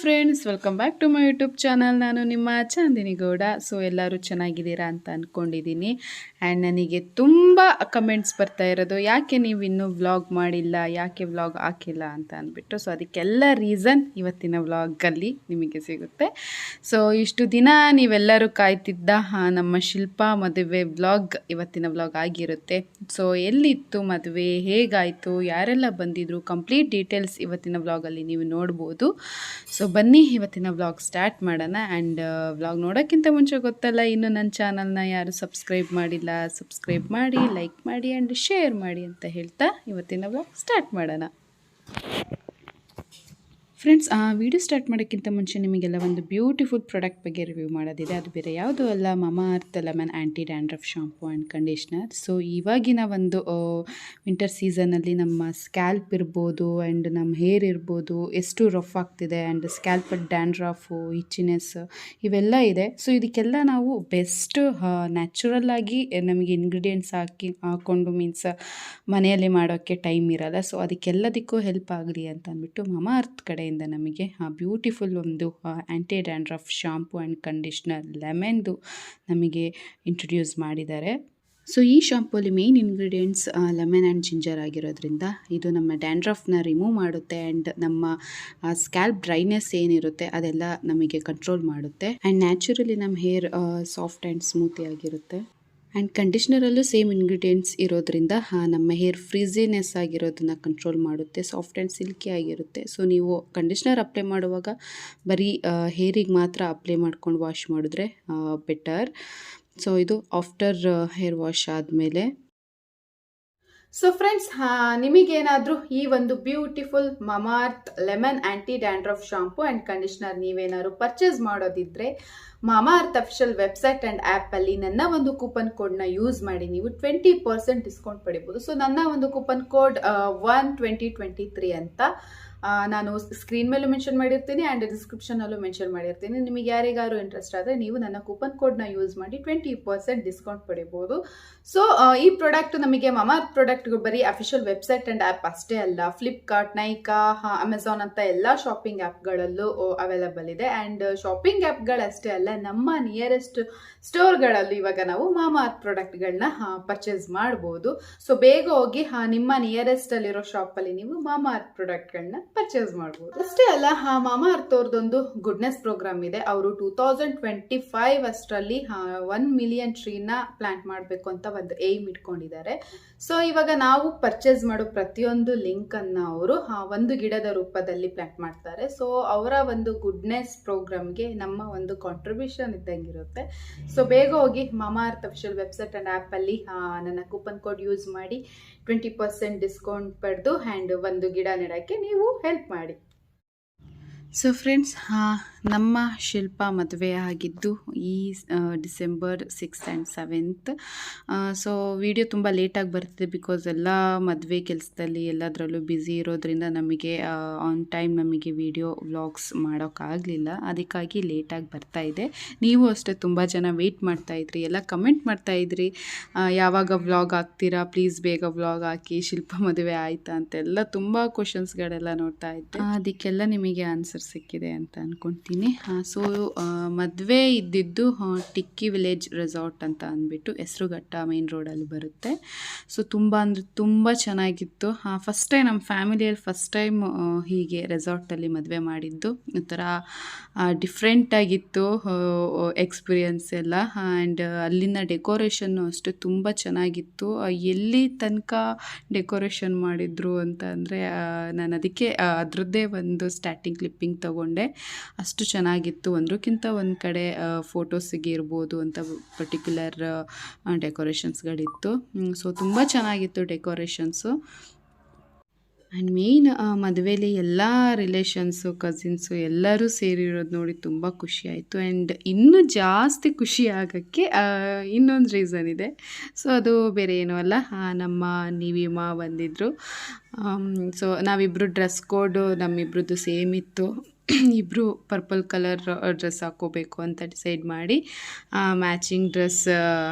Friends welcome back to my YouTube channel ನಾನು ನಿಮ್ಮ Chandni Gowda. So ಎಲ್ಲರೂ ಚೆನ್ನಾಗಿದ್ದೀರಾ ಅಂತ ಅಂದ್ಕೊಂಡಿದ್ದೀನಿ ಆ್ಯಂಡ್ ನನಗೆ ತುಂಬ ಕಮೆಂಟ್ಸ್ ಬರ್ತಾ ಇರೋದು, ಯಾಕೆ ನೀವು ಇನ್ನೂ ವ್ಲಾಗ್ ಮಾಡಿಲ್ಲ, ಯಾಕೆ ವ್ಲಾಗ್ ಹಾಕಿಲ್ಲ ಅಂತ ಅಂದ್ಬಿಟ್ಟು. ಸೊ ಅದಕ್ಕೆಲ್ಲ ರೀಸನ್ ಇವತ್ತಿನ ವ್ಲಾಗಲ್ಲಿ ನಿಮಗೆ ಸಿಗುತ್ತೆ. ಸೊ ಇಷ್ಟು ದಿನ ನೀವೆಲ್ಲರೂ ಕಾಯ್ತಿದ್ದ ನಮ್ಮ ಶಿಲ್ಪ ಮದುವೆ ವ್ಲಾಗ್ ಇವತ್ತಿನ ವ್ಲಾಗ್ ಆಗಿರುತ್ತೆ. ಸೊ ಎಲ್ಲಿತ್ತು, ಮದುವೆ ಹೇಗಾಯಿತು, ಯಾರೆಲ್ಲ ಬಂದಿದ್ರು ಕಂಪ್ಲೀಟ್ ಡೀಟೇಲ್ಸ್ ಇವತ್ತಿನ ವ್ಲಾಗಲ್ಲಿ ನೀವು ನೋಡ್ಬೋದು. ಸೊ ಬನ್ನಿ, ಇವತ್ತಿನ ವ್ಲಾಗ್ ಸ್ಟಾರ್ಟ್ ಮಾಡೋಣ. ಆ್ಯಂಡ್ ವ್ಲಾಗ್ ನೋಡೋಕ್ಕಿಂತ ಮುಂಚೆ ಗೊತ್ತಲ್ಲ, ಇನ್ನು ನನ್ನ ಚಾನಲ್ನ ಯಾರು ಸಬ್ಸ್ಕ್ರೈಬ್ ಮಾಡಿಲ್ಲ ಸಬ್ಸ್ಕ್ರೈಬ್ ಮಾಡಿ ಲೈಕ್ ಮಾಡಿ ಆ್ಯಂಡ್ ಶೇರ್ ಮಾಡಿ ಅಂತ ಹೇಳ್ತಾ ಇವತ್ತಿನ ವ್ಲಾಗ್ ಸ್ಟಾರ್ಟ್ ಮಾಡೋಣ. ಫ್ರೆಂಡ್ಸ್ ಆ ವಿಡಿಯೋ ಸ್ಟಾರ್ಟ್ ಮಾಡೋಕ್ಕಿಂತ ಮುಂಚೆ ನಿಮಗೆಲ್ಲ ಒಂದು ಬ್ಯೂಟಿಫುಲ್ ಪ್ರಾಡಕ್ಟ್ ಬಗ್ಗೆ ರಿವ್ಯೂ ಮಾಡೋದಿದೆ. ಅದು ಬೇರೆ ಯಾವುದೂ ಅಲ್ಲ Mamaearth lemon anti dandruff shampoo and conditioner so ಇವಾಗಿನ ಒಂದು ವಿಂಟರ್ ಸೀಸನಲ್ಲಿ ನಮ್ಮ ಸ್ಕ್ಯಾಲ್ಪ್ ಇರ್ಬೋದು ಆ್ಯಂಡ್ ನಮ್ಮ ಹೇರ್ ಇರ್ಬೋದು ಎಷ್ಟು ರಫ್ ಆಗ್ತಿದೆ ಆ್ಯಂಡ್ ಸ್ಕ್ಯಾಲ್ಪ್ ಡ್ಯಾಂಡ್ರಫು ಇಚ್ಚಿನೆಸ್ ಇವೆಲ್ಲ ಇದೆ. ಸೊ ಇದಕ್ಕೆಲ್ಲ ನಾವು ಬೆಸ್ಟ್ ನ್ಯಾಚುರಲ್ ಆಗಿ ನಮಗೆ ಇಂಗ್ರೀಡಿಯೆಂಟ್ಸ್ ಹಾಕಿ ಹಾಕ್ಕೊಂಡು ಮೀನ್ಸ್ ಮನೆಯಲ್ಲಿ ಮಾಡೋಕ್ಕೆ ಟೈಮ್ ಇರಲ್ಲ. ಸೊ ಅದಕ್ಕೆಲ್ಲದಕ್ಕೂ ಹೆಲ್ಪ್ ಆಗಲಿ ಅಂತ ಅಂದ್ಬಿಟ್ಟು ಮಮಾ ಅರ್ತ್ ಕಡೆಯಿಂದ ನಮಗೆ ಆ ಬ್ಯೂಟಿಫುಲ್ ಒಂದು anti dandruff shampoo and conditioner ಲೆಮನ್ದು ನಮಗೆ ಇಂಟ್ರೊಡ್ಯೂಸ್ ಮಾಡಿದ್ದಾರೆ. ಸೊ ಈ ಶಾಂಪೂಲಿ main ingredients lemon and ginger ಆಗಿರೋದ್ರಿಂದ ಇದು ನಮ್ಮ ಡ್ಯಾಂಡ್ರಫ್ನ ರಿಮೂವ್ ಮಾಡುತ್ತೆ ಆ್ಯಂಡ್ ನಮ್ಮ ಸ್ಕ್ಯಾಲ್ಪ್ ಡ್ರೈನೆಸ್ ಏನಿರುತ್ತೆ ಅದೆಲ್ಲ ನಮಗೆ ಕಂಟ್ರೋಲ್ ಮಾಡುತ್ತೆ. ಆ್ಯಂಡ್ ನ್ಯಾಚುರಲಿ ನಮ್ಮ ಹೇರ್ ಸಾಫ್ಟ್ ಆ್ಯಂಡ್ ಸ್ಮೂತಿ ಆಗಿರುತ್ತೆ. ಆ್ಯಂಡ್ ಕಂಡೀಷ್ನರಲ್ಲೂ ಸೇಮ್ ಇಂಗ್ರೀಡಿಯೆಂಟ್ಸ್ ಇರೋದ್ರಿಂದ, ಹಾಂ, ನಮ್ಮ ಹೇರ್ ಫ್ರೀಸಿನೆಸ್ ಆಗಿರೋದನ್ನು ಕಂಟ್ರೋಲ್ ಮಾಡುತ್ತೆ ಸಾಫ್ಟ್ ಆ್ಯಂಡ್ ಸಿಲ್ಕಿ ಆಗಿರುತ್ತೆ. ಸೊ ನೀವು ಕಂಡೀಷ್ನರ್ ಅಪ್ಲೈ ಮಾಡುವಾಗ ಬರೀ ಹೇರಿಗೆ ಮಾತ್ರ ಅಪ್ಲೈ ಮಾಡ್ಕೊಂಡು ವಾಶ್ ಮಾಡಿದ್ರೆ ಬೆಟರ್ ಸೊ ಇದು ಆಫ್ಟರ್ ಹೇರ್ ವಾಶ್ ಆದಮೇಲೆ. ಸೊ ಫ್ರೆಂಡ್ಸ್ ನಿಮಗೇನಾದರೂ ಈ ಒಂದು beautiful Mamaearth lemon anti dandruff shampoo and conditioner ನೀವೇನಾದ್ರು ಪರ್ಚೇಸ್ ಮಾಡೋದಿದ್ರೆ ಮಾಮಾರ್ತ್ ಅಫಿಷಿಯಲ್ ವೆಬ್ಸೈಟ್ ಆ್ಯಂಡ್ ಆ್ಯಪಲ್ಲಿ ನನ್ನ ಒಂದು ಕೂಪನ್ ಕೋಡ್ನ ಯೂಸ್ ಮಾಡಿ ನೀವು ಟ್ವೆಂಟಿ ಪರ್ಸೆಂಟ್ ಡಿಸ್ಕೌಂಟ್ ಪಡಿಬೋದು. ಸೊ ನನ್ನ ಒಂದು coupon code one twenty twenty three ಅಂತ. ನಾನು ಸ್ಕ್ರೀನ್ ಮೇಲೂ ಮೆನ್ಷನ್ ಮಾಡಿರ್ತೀನಿ ಆ್ಯಂಡ್ ಡಿಸ್ಕ್ರಿಪ್ಷನಲ್ಲೂ ಮೆನ್ಷನ್ ಮಾಡಿರ್ತೀನಿ. ನಿಮಗೆ ಯಾರಿಗಾರು ಇಂಟ್ರೆಸ್ಟ್ ಆದರೆ ನೀವು ನನ್ನ ಕೂಪನ್ ಕೋಡ್ನ ಯೂಸ್ ಮಾಡಿ ಟ್ವೆಂಟಿ ಪರ್ಸೆಂಟ್ ಡಿಸ್ಕೌಂಟ್ ಪಡಿಬೋದು. ಸೊ ಈ ಪ್ರಾಡಕ್ಟ್ ನಮಗೆ ಮಮಾರ್ತ್ ಪ್ರಾಡಕ್ಟ್ ಬರೀ ಅಫಿಷಿಯಲ್ ವೆಬ್ಸೈಟ್ ಆ್ಯಂಡ್ ಆ್ಯಪ್ ಅಷ್ಟೇ ಅಲ್ಲ. ಫ್ಲಿಪ್ಕಾರ್ಟ್ ನೈಕಾ ಅಮೆಝಾನ್ ಅಂತ ಎಲ್ಲ ಶಾಪಿಂಗ್ ಆ್ಯಪ್ಗಳಲ್ಲೂ ಅವೈಲಬಲ್ ಇದೆ. ಆ್ಯಂಡ್ ಶಾಪಿಂಗ್ ಆ್ಯಪ್ಗಳಷ್ಟೇ ಅಲ್ಲ, ನಮ್ಮ ನಿಯರೆಸ್ಟ್ ಸ್ಟೋರ್ಗಳಲ್ಲೂ ಇವಾಗ ನಾವು ಮಾಮಾರ್ತ್ ಪ್ರಾಡಕ್ಟ್ಗಳನ್ನ ಪರ್ಚೇಸ್ ಮಾಡ್ಬೋದು. ಸೊ ಬೇಗ ಹೋಗಿ ನಿಮ್ಮ ನಿಯರೆಸ್ಟ್ ಅಲ್ಲಿರೋ ಶಾಪಲ್ಲಿ ನೀವು ಮಾಮಾರ್ತ್ ಪ್ರಾಡಕ್ಟ್ಗಳನ್ನ ಪರ್ಚೇಸ್ ಮಾಡ್ಬೋದು. ಅಷ್ಟೇ ಅಲ್ಲ ಆ ಮಾಮ ಅರ್ಥವ್ರದ್ದೊಂದು ಗುಡ್ನೆಸ್ ಪ್ರೋಗ್ರಾಮ್ ಇದೆ. ಅವರು ಟೂ ತೌಸಂಡ್ ಟ್ವೆಂಟಿ ಫೈವ್ ಅಷ್ಟರಲ್ಲಿ ಒನ್ ಮಿಲಿಯನ್ ಟ್ರೀನ ಪ್ಲಾಂಟ್ ಮಾಡಬೇಕು ಅಂತ ಒಂದು ಏಮ್ ಇಟ್ಕೊಂಡಿದ್ದಾರೆ. ಸೊ ಇವಾಗ ನಾವು ಪರ್ಚೇಸ್ ಮಾಡೋ ಪ್ರತಿಯೊಂದು ಲಿಂಕ್ ಅನ್ನ ಅವರು ಒಂದು ಗಿಡದ ರೂಪದಲ್ಲಿ ಪ್ಲಾಂಟ್ ಮಾಡ್ತಾರೆ. ಸೊ ಅವರ ಒಂದು ಗುಡ್ನೆಸ್ ಪ್ರೋಗ್ರಾಮ್ಗೆ ನಮ್ಮ ಒಂದು ಕಾಂಟ್ರಿಬ್ಯೂಷನ್ ಇದ್ದಂಗಿರುತ್ತೆ. ಸೊ ಬೇಗ ಹೋಗಿ ಮಾಮಾರ್ತ್ ಅಫಿಷಿಯಲ್ ವೆಬ್ಸೈಟ್ ಆ್ಯಂಡ್ ಆ್ಯಪಲ್ಲಿ ನನ್ನ ಕೂಪನ್ ಕೋಡ್ ಯೂಸ್ ಮಾಡಿ ಟ್ವೆಂಟಿ ಪರ್ಸೆಂಟ್ ಡಿಸ್ಕೌಂಟ್ ಪಡೆದು ಆ್ಯಂಡ್ ಒಂದು ಗಿಡ ನೆಡೋಕ್ಕೆ ನೀವು ಹೆಲ್ಪ್ ಮಾಡಿ. ಸೊ ಫ್ರೆಂಡ್ಸ್ ನಮ್ಮ ಶಿಲ್ಪ ಮದುವೆ ಆಗಿದ್ದು ಈ December six and seventh so video ತುಂಬ ಲೇಟಾಗಿ ಬರ್ತಿದೆ ಬಿಕಾಸ್ ಎಲ್ಲ ಮದುವೆ ಕೆಲಸದಲ್ಲಿ ಎಲ್ಲದರಲ್ಲೂ ಬ್ಯುಸಿ ಇರೋದ್ರಿಂದ ನಮಗೆ ಆನ್ ಟೈಮ್ ನಮಗೆ ವಿಡಿಯೋ ವ್ಲಾಗ್ಸ್ ಮಾಡೋಕ್ಕಾಗಲಿಲ್ಲ ಅದಕ್ಕಾಗಿ ಲೇಟಾಗಿ ಬರ್ತಾ ಇದೆ. ನೀವು ಅಷ್ಟೇ ತುಂಬ ಜನ ವೆಯ್ಟ್ ಮಾಡ್ತಾ ಇದ್ರಿ. ಎಲ್ಲ ಕಮೆಂಟ್ ಮಾಡ್ತಾ ಇದ್ರಿ. ಯಾವಾಗ ವ್ಲಾಗ್ ಹಾಕ್ತೀರಾ? ಪ್ಲೀಸ್ ಬೇಗ ವ್ಲಾಗ್ ಹಾಕಿ, ಶಿಲ್ಪ ಮದುವೆ ಆಯಿತಾ ಅಂತೆಲ್ಲ ತುಂಬ ಕ್ವಶನ್ಸ್ಗಳೆಲ್ಲ ನೋಡ್ತಾ ಇದ್ದೆ. ಅದಕ್ಕೆಲ್ಲ ನಿಮಗೆ ಆನ್ಸರ್ ಸಿಕ್ಕಿದೆ ಅಂತ ಅಂದ್ಕೊತೀನಿ ಸೊ ಮದುವೆ ಇದ್ದಿದ್ದು ಟಿಕ್ಕಿ ವಿಲೇಜ್ ರೆಸಾರ್ಟ್ ಅಂತ ಅಂದ್ಬಿಟ್ಟು ಹೆಸರುಘಟ್ಟ ಮೇನ್ ರೋಡಲ್ಲಿ ಬರುತ್ತೆ. ಸೊ ತುಂಬ ಅಂದರೆ ತುಂಬ ಚೆನ್ನಾಗಿತ್ತು. ಫಸ್ಟ್ ಟೈಮ್ ನಮ್ಮ ಫ್ಯಾಮಿಲಿಯಲ್ಲಿ ಫಸ್ಟ್ ಟೈಮ್ ಹೀಗೆ ರೆಸಾರ್ಟಲ್ಲಿ ಮದುವೆ ಮಾಡಿದ್ದು. ಒಂಥರ ಡಿಫ್ರೆಂಟಾಗಿತ್ತು ಎಕ್ಸ್ಪೀರಿಯನ್ಸ್ ಎಲ್ಲ. ಆ್ಯಂಡ್ ಅಲ್ಲಿನ ಡೆಕೋರೇಷನ್ನು ಅಷ್ಟೇ ತುಂಬ ಚೆನ್ನಾಗಿತ್ತು. ಎಲ್ಲಿ ತನಕ ಡೆಕೋರೇಷನ್ ಮಾಡಿದ್ರು ಅಂತ ಅಂದರೆ ನಾನು ಅದಕ್ಕೆ ಅದರದ್ದೇ ಒಂದು ಸ್ಟಾರ್ಟಿಂಗ್ ಕ್ಲಿಪ್ಪಿಂಗ್ ತಗೊಂಡೆ. ಅಷ್ಟು ಚೆನ್ನಾಗಿತ್ತು ಒಂದಕ್ಕಿಂತ ಒಂದು ಕಡೆ ಫೋಟೋಸಿಗೆ ಇರ್ಬೋದು ಅಂತ ಪರ್ಟಿಕ್ಯುಲರ್ ಡೆಕೋರೇಷನ್ಸ್ಗಳಿತ್ತು ಸೊ ತುಂಬ ಚೆನ್ನಾಗಿತ್ತು ಡೆಕೋರೇಷನ್ಸು ಆ್ಯಂಡ್ ಮೇಯ್ನ್ ಮದುವೆಯಲ್ಲಿ ಎಲ್ಲ ರಿಲೇಷನ್ಸು ಕಸಿನ್ಸು ಎಲ್ಲರೂ ಸೇರಿರೋದು ನೋಡಿ ತುಂಬ ಖುಷಿ ಆಯಿತು. ಆ್ಯಂಡ್ ಇನ್ನೂ ಜಾಸ್ತಿ ಖುಷಿ ಆಗೋಕ್ಕೆ ಇನ್ನೊಂದು ರೀಸನ್ ಇದೆ. ಸೊ ಅದು ಬೇರೆ ಏನೂ ಅಲ್ಲ. ಆ, ನಮ್ಮ ನೀವಿಮ ಬಂದಿದ್ದರು ಸೊ ನಾವಿಬ್ಬರು ಡ್ರೆಸ್ ಕೋಡು ನಮ್ಮಿಬ್ರದ್ದು ಸೇಮ್ ಇತ್ತು. ಇಬ್ಬರು ಪರ್ಪಲ್ ಕಲರ್ ಡ್ರೆಸ್ ಹಾಕೋಬೇಕು ಅಂತ ಡಿಸೈಡ್ ಮಾಡಿ ಮ್ಯಾಚಿಂಗ್ ಡ್ರೆಸ್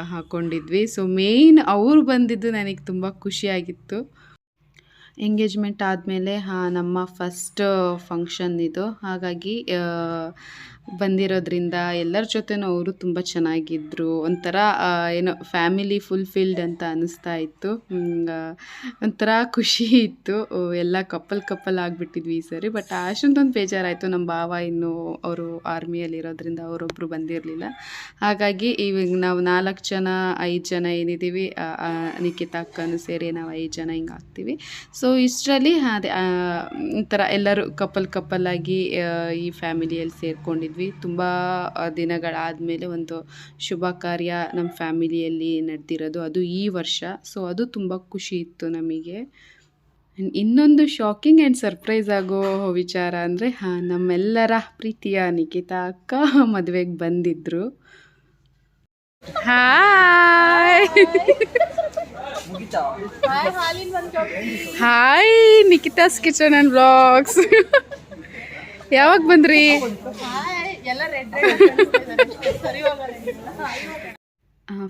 ಹಾಕ್ಕೊಂಡಿದ್ವಿ ಸೊ ಮೇಯ್ನ್ ಅವರು ಬಂದಿದ್ದು ನನಗೆ ತುಂಬ ಖುಷಿಯಾಗಿತ್ತು ಎಂಗೇಜ್ಮೆಂಟ್ ಆದಮೇಲೆ ನಮ್ಮ ಫಸ್ಟ್ ಫಂಕ್ಷನ್ ಇದು. ಹಾಗಾಗಿ ಆ, ಬಂದಿರೋದ್ರಿಂದ ಎಲ್ಲರ ಜೊತೆನೂ ಅವರು ತುಂಬ ಚೆನ್ನಾಗಿದ್ದರು ಒಂಥರ ಏನೋ ಫ್ಯಾಮಿಲಿ ಫುಲ್ಫಿಲ್ಡ್ ಅಂತ ಅನ್ನಿಸ್ತಾ ಇತ್ತು. ಒಂಥರ ಖುಷಿ ಇತ್ತು. ಎಲ್ಲ ಕಪ್ಪಲ್ ಕಪ್ಪಲ್ ಆಗಿಬಿಟ್ಟಿದ್ವಿ ಈ ಸರಿ. ಬಟ್ ಅಷ್ಟೊಂದೊಂದು ಬೇಜಾರಾಯಿತು. ನಮ್ಮ ಭಾವ ಇನ್ನು ಅವರು ಆರ್ಮಿಯಲ್ಲಿರೋದ್ರಿಂದ ಅವರೊಬ್ಬರು ಬಂದಿರಲಿಲ್ಲ. ಹಾಗಾಗಿ ಇವಾಗ ನಾವು ನಾಲ್ಕು ಜನ, ಐದು ಜನ ಏನಿದ್ದೀವಿ ನಿಖಿತ ಅಕ್ಕನು ಸೇರಿ ನಾವು ಐದು ಜನ ಹಿಂಗೆ ಆಗ್ತೀವಿ. ಸೊ ಇಷ್ಟರಲ್ಲಿ ಅದೇ ಒಂಥರ ಎಲ್ಲರೂ ಕಪ್ಪಲ್ ಕಪ್ಪಲ್ ಆಗಿ ಈ ಫ್ಯಾಮಿಲಿಯಲ್ಲಿ ಸೇರ್ಕೊಂಡಿದ್ವಿ. ತುಂಬ ದಿನಗಳಾದಮೇಲೆ ಒಂದು ಶುಭ ಕಾರ್ಯ ನಮ್ಮ ಫ್ಯಾಮಿಲಿಯಲ್ಲಿ ನಡೆದಿರೋದು. ಅದು ಈ ವರ್ಷ. ಸೊ ಅದು ತುಂಬ ಖುಷಿ ಇತ್ತು ನಮಗೆ. ಇನ್ನೊಂದು ಶಾಕಿಂಗ್ ಆ್ಯಂಡ್ ಸರ್ಪ್ರೈಸ್ ಆಗೋ ವಿಚಾರ ಅಂದರೆ, ಹಾಂ, ನಮ್ಮೆಲ್ಲರ ಪ್ರೀತಿಯ ನಿಖಿತಾ ಅಕ್ಕ ಮದುವೆಗೆ ಬಂದಿದ್ದರು hi hi Nikhita's kitchen and blogs ಯಾವಾಗ ಬಂದ್ರಿ? ಎಲ್ಲ ರೆಡ್ ಸರಿ ಹೋಗಲ್ಲ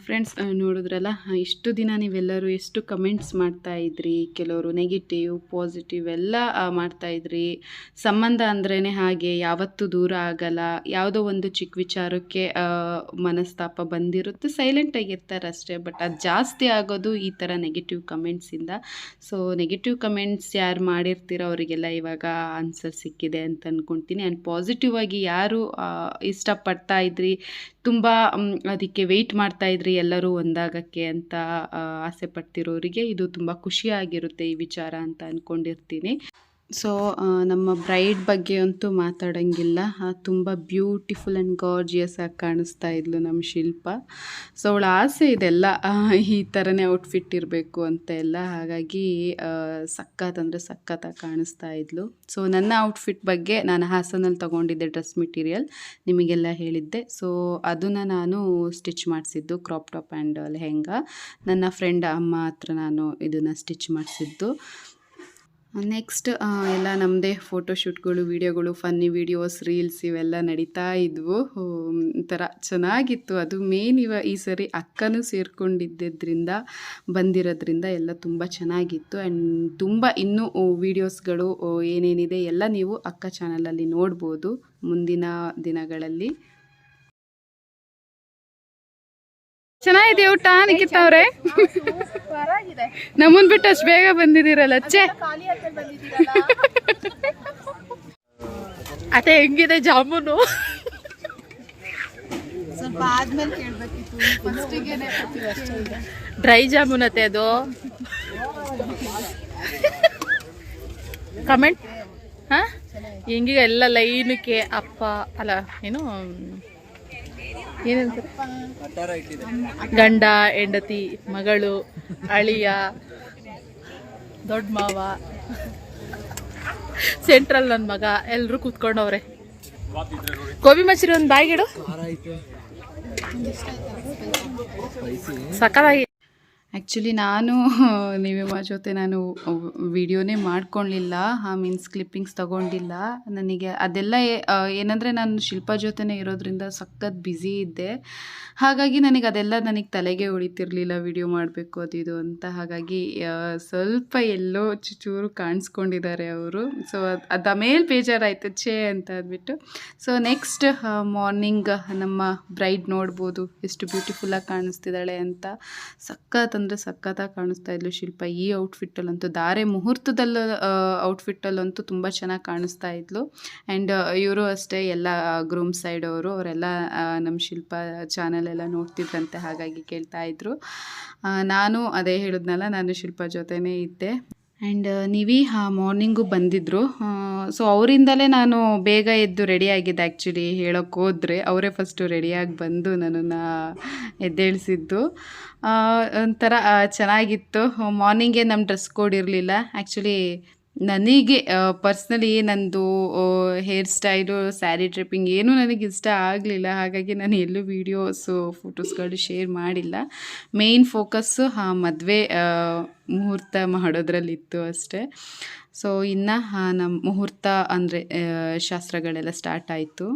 ಫ್ರೆಂಡ್ಸ್ ನೋಡಿದ್ರಲ್ಲ ಇಷ್ಟು ದಿನ ನೀವೆಲ್ಲರೂ ಎಷ್ಟು ಕಮೆಂಟ್ಸ್ ಮಾಡ್ತಾ ಇದ್ರಿ, ಕೆಲವರು ನೆಗೆಟಿವ್ ಪಾಸಿಟಿವ್ ಎಲ್ಲ ಮಾಡ್ತಾಯಿದ್ರಿ ಸಂಬಂಧ ಅಂದ್ರೇ ಹಾಗೆ, ಯಾವತ್ತೂ ದೂರ ಆಗಲ್ಲ. ಯಾವುದೋ ಒಂದು ಚಿಕ್ಕ ವಿಚಾರಕ್ಕೆ ಮನಸ್ತಾಪ ಬಂದಿರುತ್ತೆ ಸೈಲೆಂಟಾಗಿ ಇರ್ತಾರೆ ಅಷ್ಟೇ. ಬಟ್ ಅದು ಜಾಸ್ತಿ ಆಗೋದು ಈ ಥರ ನೆಗೆಟಿವ್ ಕಮೆಂಟ್ಸಿಂದ ಸೊ ನೆಗೆಟಿವ್ ಕಮೆಂಟ್ಸ್ ಯಾರು ಮಾಡಿರ್ತೀರೋ ಅವರಿಗೆಲ್ಲ ಇವಾಗ ಆನ್ಸರ್ ಸಿಕ್ಕಿದೆ ಅಂತ ಅಂದ್ಕೊಳ್ತೀನಿ ಆ್ಯಂಡ್ ಪಾಸಿಟಿವ್ ಆಗಿ ಯಾರು ಇಷ್ಟಪಡ್ತಾ ಇದ್ರಿ, ತುಂಬ ಅದಕ್ಕೆ ವೆಯ್ಟ್ ಮಾಡ್ತಾ ಇದ್ರಿ ಎಲ್ಲರೂ ಒಂದಾಗಕ್ಕೆ ಅಂತ ಆಸೆ ಪಡ್ತಿರೋರಿಗೆ ಇದು ತುಂಬಾ ಖುಷಿಯಾಗಿರುತ್ತೆ ಈ ವಿಚಾರ ಅಂತ ಅಂದ್ಕೊಂಡಿರ್ತೀನಿ ಸೊ ನಮ್ಮ ಬ್ರೈಡ್ ಬಗ್ಗೆ ಅಂತೂ ಮಾತಾಡೋಂಗಿಲ್ಲ. ತುಂಬ ಬ್ಯೂಟಿಫುಲ್ ಆ್ಯಂಡ್ ಗಾರ್ಜಿಯಸ್ ಆಗಿ ಕಾಣಿಸ್ತಾ ಇದ್ಲು ನಮ್ಮ ಶಿಲ್ಪ. ಸೊ ಅವಳ ಆಸೆ ಇದೆಲ್ಲ ಈ ಥರನೇ ಔಟ್ಫಿಟ್ ಇರಬೇಕು ಅಂತ ಎಲ್ಲ. ಹಾಗಾಗಿ ಸಖತ್ ಅಂದರೆ ಸಖತ್ತಾಗಿ ಕಾಣಿಸ್ತಾ ಇದ್ಲು. ಸೊ ನನ್ನ ಔಟ್ಫಿಟ್ ಬಗ್ಗೆ ನಾನು ಹಾಸನಲ್ಲಿ ತೊಗೊಂಡಿದ್ದೆ ಡ್ರೆಸ್ ಮೆಟೀರಿಯಲ್ ನಿಮಗೆಲ್ಲ ಹೇಳಿದ್ದೆ. ಸೊ ಅದನ್ನು ನಾನು ಸ್ಟಿಚ್ ಮಾಡಿಸಿದ್ದು ಕ್ರಾಪ್ ಟಾಪ್ ಆ್ಯಂಡ್ ಲೆಹೆಂಗಾ ನನ್ನ ಫ್ರೆಂಡ್ ಅಮ್ಮ ಹತ್ರ ನಾನು ಇದನ್ನು ಸ್ಟಿಚ್ ಮಾಡಿಸಿದ್ದು. ನೆಕ್ಸ್ಟ್ ಎಲ್ಲ ನಮ್ಮದೇ ಫೋಟೋಶೂಟ್ಗಳು ವೀಡಿಯೋಗಳು ಫನ್ನಿ ವೀಡಿಯೋಸ್ ರೀಲ್ಸ್ ಇವೆಲ್ಲ ನಡೀತಾ ಇದ್ವು. ಒಂಥರ ಚೆನ್ನಾಗಿತ್ತು. ಅದು ಮೇನ್ ಇವ ಈ ಸರಿ ಅಕ್ಕನೂ ಸೇರ್ಕೊಂಡಿದ್ದರಿಂದ ಬಂದಿರೋದ್ರಿಂದ ಎಲ್ಲ ತುಂಬ ಚೆನ್ನಾಗಿತ್ತು. ಆ್ಯಂಡ್ ತುಂಬ ಇನ್ನೂ ವೀಡಿಯೋಸ್ಗಳು ಏನೇನಿದೆ ಎಲ್ಲ ನೀವು ಅಕ್ಕ ಚಾನಲಲ್ಲಿ ನೋಡ್ಬೋದು ಮುಂದಿನ ದಿನಗಳಲ್ಲಿ. ಚೆನ್ನಾಗಿದೆ ಊಟ ನಿಖಿತ್ ಅವ್ರೆ? ನಮ್ಮನ್ ಬಿಟ್ಟು ಅಷ್ಟು ಬೇಗ ಬಂದಿದ್ದೀರಲ್ಲ ಛೇ. ಅದೇ ಹೆಂಗಿದೆ ಜಾಮೂನು? ಡ್ರೈ ಜಾಮೂನ್ ಅತ್ತೆ ಅದು. ಕಮೆಂಟ್? ಹಾ? ಹೆಂಗೀಗ ಎಲ್ಲ ಲೈನಕ್ಕೆ ಅಪ್ಪ ಅಲ್ಲ ಏನು? ಗಂಡ ಹೆಂಡತಿ ಮಗಳು ಅಳಿಯ ದೊಡ್ಡ ಮಾವ ಸೆಂಟ್ರಲ್ ನನ್ನ ಮಗ ಎಲ್ಲರೂ ಕೂತ್ಕೊಂಡವ್ರೆ. ಗೋಬಿ ಮಚ್ಚಿರಿ ಒಂದು ಬಾಯಿಗಿಡು ಸಕ್ಕತ್ತಾಗಿ ಆ್ಯಕ್ಚುಲಿ ನಾನು ನೀವಿಮ್ಮ ಜೊತೆ ನಾನು ವಿಡಿಯೋನೇ ಮಾಡ್ಕೊಳ್ಳಿಲ್ಲ ಆ ಮೀನ್ಸ್ ಕ್ಲಿಪ್ಪಿಂಗ್ಸ್ ತಗೊಂಡಿಲ್ಲ. ನನಗೆ ಅದೆಲ್ಲ ಏನಂದರೆ ನಾನು ಶಿಲ್ಪ ಜೊತೆನೇ ಇರೋದ್ರಿಂದ ಸಖತ್ ಬ್ಯುಸಿ ಇದ್ದೆ. ಹಾಗಾಗಿ ನನಗೆ ಅದೆಲ್ಲ ನನಗೆ ತಲೆಗೆ ಉಳಿತಿರಲಿಲ್ಲ. ವಿಡಿಯೋ ಮಾಡಬೇಕು, ಅದು ಇದು ಅಂತ. ಹಾಗಾಗಿ ಸ್ವಲ್ಪ ಎಲ್ಲೋ ಚೂರು ಕಾಣಿಸ್ಕೊಂಡಿದ್ದಾರೆ ಅವರು. ಸೊ ಅದು ಮೇಲೆ ಬೇಜಾರಾಯಿತು, ಛೇ ಅಂತ ಅಂದ್ಬಿಟ್ಟು. ಸೊ ನೆಕ್ಸ್ಟ್ ಮಾರ್ನಿಂಗ್ ನಮ್ಮ ಬ್ರೈಡ್ ನೋಡ್ಬೋದು. ಎಷ್ಟು ಬ್ಯೂಟಿಫುಲ್ಲಾಗಿ ಕಾಣಿಸ್ತಿದ್ದಾಳೆ ಅಂತ. ಸಖತ್ ಅಂದರೆ ಸಖತ್ತಾಗಿ ಕಾಣಿಸ್ತಾ ಇದ್ಲು ಶಿಲ್ಪ. ಈ ಔಟ್ಫಿಟ್ಟಲ್ಲಂತೂ ಧಾರೆ ಮುಹೂರ್ತದಲ್ಲಿ ಔಟ್ಫಿಟ್ಟಲ್ಲಂತೂ ತುಂಬ ಚೆನ್ನಾಗಿ ಕಾಣಿಸ್ತಾ ಇದ್ಲು. ಆ್ಯಂಡ್ ಇವರು ಅಷ್ಟೇ ಎಲ್ಲ ಗ್ರೂಮ್ ಸೈಡ್ ಅವರು ಅವರೆಲ್ಲ ನಮ್ಮ ಶಿಲ್ಪ ಚಾನಲ್ ಎಲ್ಲ ನೋಡ್ತಿದ್ರಂತೆ, ಹಾಗಾಗಿ ಕೇಳ್ತಾ ಇದ್ರು. ನಾನು ಅದೇ ಹೇಳಿದ್ನಲ್ಲ, ನಾನು ಶಿಲ್ಪ ಜೊತೆನೇ ಇದ್ದೆ. ಆ್ಯಂಡ್ ನೀವಿ ಮಾರ್ನಿಂಗು ಬಂದಿದ್ದರು ಸೊ ಅವರಿಂದಲೇ ನಾನು ಬೇಗ ಎದ್ದು ರೆಡಿಯಾಗಿದ್ದೆ ಆ್ಯಕ್ಚುಲಿ ಹೇಳೋಕ್ಕೆ ಹೋದರೆ. ಅವರೇ ಫಸ್ಟು ರೆಡಿಯಾಗಿ ಬಂದು ನನ್ನನ್ನು ಎದ್ದೇಳಿಸಿದ್ದು. ಒಂಥರ ಚೆನ್ನಾಗಿತ್ತು. ಮಾರ್ನಿಂಗೇ ನಮ್ಮ ಡ್ರೆಸ್ ಕೋಡ್ ಇರಲಿಲ್ಲ. ಆ್ಯಕ್ಚುಲಿ ನನಗೆ ಪರ್ಸ್ನಲಿ ನಂದು ಹೇರ್ ಸ್ಟೈಲು ಸ್ಯಾರಿ ಟ್ರಿಪ್ಪಿಂಗ್ ಏನೂ ನನಗೆ ಇಷ್ಟ ಆಗಲಿಲ್ಲ. ಹಾಗಾಗಿ ನಾನು ಎಲ್ಲೂ ವೀಡಿಯೋಸು ಫೋಟೋಸ್ಗಳು ಶೇರ್ ಮಾಡಿಲ್ಲ. ಮೇಯ್ನ್ ಫೋಕಸ್ಸು ಹಾಂ ಮದುವೆ ಮುಹೂರ್ತ ಮಾಡೋದ್ರಲ್ಲಿತ್ತು ಅಷ್ಟೇ. ಸೊ ಇನ್ನು ನಮ್ಮ ಮುಹೂರ್ತ ಅಂದರೆ ಶಾಸ್ತ್ರಗಳೆಲ್ಲ ಸ್ಟಾರ್ಟ್ ಆಯಿತು.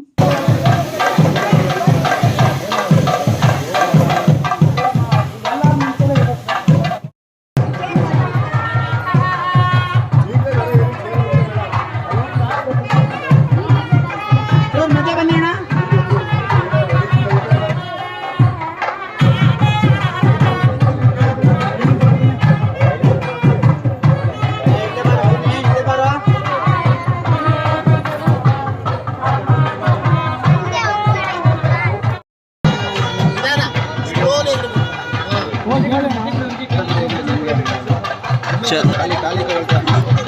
哪里？哪里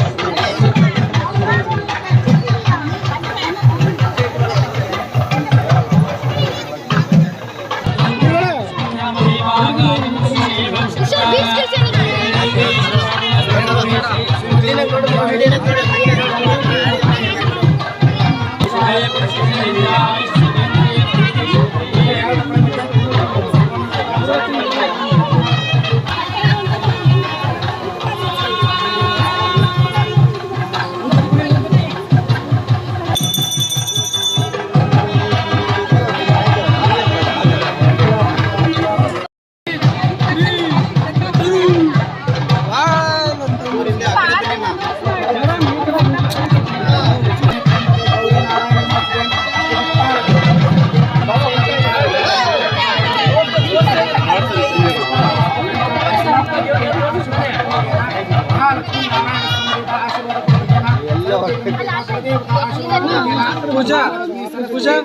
পূজা পূজা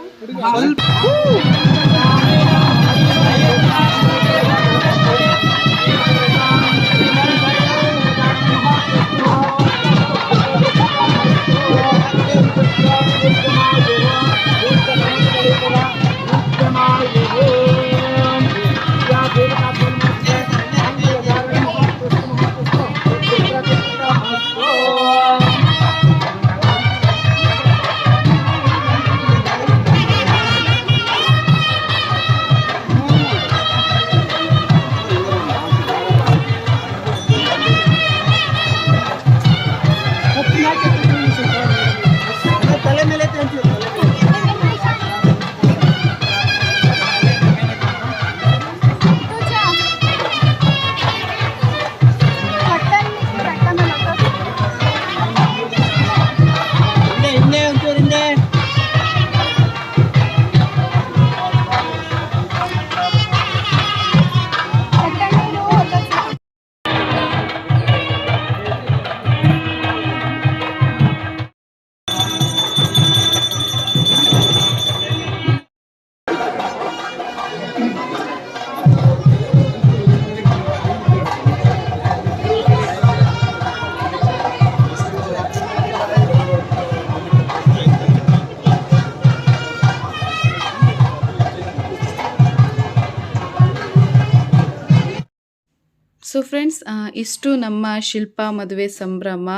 ಸೊ ಫ್ರೆಂಡ್ಸ್ ಇಷ್ಟು ನಮ್ಮ ಶಿಲ್ಪ ಮದುವೆ ಸಂಭ್ರಮ.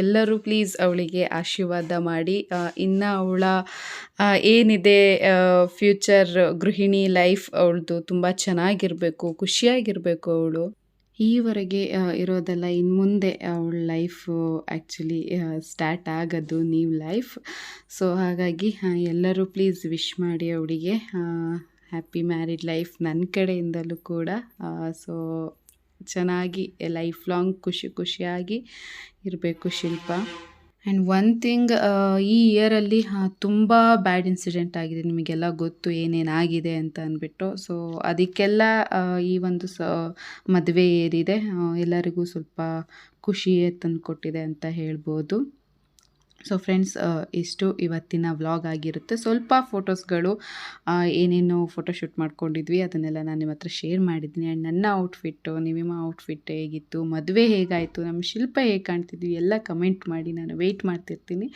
ಎಲ್ಲರೂ ಪ್ಲೀಸ್ ಅವಳಿಗೆ ಆಶೀರ್ವಾದ ಮಾಡಿ. ಇನ್ನು ಅವಳ ಏನಿದೆ ಫ್ಯೂಚರ್ ಗೃಹಿಣಿ ಲೈಫ್ ಅವಳದು ತುಂಬ ಚೆನ್ನಾಗಿರಬೇಕು, ಖುಷಿಯಾಗಿರಬೇಕು ಅವಳು. ಈವರೆಗೆ ಇರೋದೆಲ್ಲ ಇನ್ನು ಮುಂದೆ ಅವಳ ಲೈಫ್ ಆ್ಯಕ್ಚುಲಿ ಸ್ಟಾರ್ಟ್ ಆಗೋದು ನ್ಯೂ ಲೈಫ್ ಸೊ ಹಾಗಾಗಿ ಎಲ್ಲರೂ ಪ್ಲೀಸ್ ವಿಶ್ ಮಾಡಿ ಅವಳಿಗೆ ಹ್ಯಾಪಿ ಮ್ಯಾರಿಡ್ ಲೈಫ್ ನನ್ನ ಕಡೆಯಿಂದಲೂ ಕೂಡ. ಸೊ ಚೆನ್ನಾಗಿ ಲೈಫ್ ಲಾಂಗ್ ಖುಷಿ ಖುಷಿಯಾಗಿ ಇರಬೇಕು ಶಿಲ್ಪ. ಆ್ಯಂಡ್ ಒನ್ ಥಿಂಗ್ ಈ ಇಯರಲ್ಲಿ ತುಂಬ ಬ್ಯಾಡ್ ಇನ್ಸಿಡೆಂಟ್ ಆಗಿದೆ. ನಿಮಗೆಲ್ಲ ಗೊತ್ತು ಏನೇನಾಗಿದೆ ಅಂತ ಅಂದ್ಬಿಟ್ಟು. ಸೊ, ಅದಕ್ಕೆಲ್ಲ ಈ ಒಂದು ಸ, ಮದುವೆ ಏರಿದೆ. ಎಲ್ಲರಿಗೂ ಸ್ವಲ್ಪ ಖುಷಿಯೇ ತಂದುಕೊಟ್ಟಿದೆ ಅಂತ ಹೇಳ್ಬೋದು. ಸೊ ಫ್ರೆಂಡ್ಸ್ ಇಷ್ಟು ಇವತ್ತಿನ ವ್ಲಾಗ್ ಆಗಿರುತ್ತೆ. ಸ್ವಲ್ಪ ಫೋಟೋಸ್ಗಳು ಏನೇನು ಫೋಟೋಶೂಟ್ ಮಾಡ್ಕೊಂಡಿದ್ವಿ. ಅದನ್ನೆಲ್ಲ ನಾನು ನಿಮ್ಮ ಹತ್ರ ಶೇರ್ ಮಾಡಿದ್ದೀನಿ. ಆ್ಯಂಡ್ ನನ್ನ ಔಟ್ಫಿಟ್ಟು ನಿಮ್ಮ ಔಟ್ಫಿಟ್ ಹೇಗಿತ್ತು, ಮದುವೆ ಹೇಗಾಯಿತು, ನಮ್ಮ ಶಿಲ್ಪ ಹೇಗೆ ಕಾಣ್ತಿದ್ವಿ, ಎಲ್ಲ ಕಮೆಂಟ್ ಮಾಡಿ ನಾನು ವೆಯ್ಟ್ ಮಾಡ್ತಿರ್ತೀನಿ.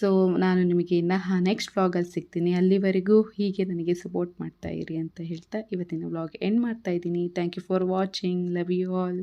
ಸೊ ನಾನು ನಿಮಗೆ ಇನ್ನು ನೆಕ್ಸ್ಟ್ ವ್ಲಾಗಲ್ಲಿ ಸಿಗ್ತೀನಿ. ಅಲ್ಲಿವರೆಗೂ ಹೀಗೆ ನನಗೆ ಸಪೋರ್ಟ್ ಮಾಡ್ತಾ ಇರಿ ಅಂತ ಹೇಳ್ತಾ ಇವತ್ತಿನ ವ್ಲಾಗ್ ಎಂಡ್ ಮಾಡ್ತಾ ಇದ್ದೀನಿ. Thank you for watching love you all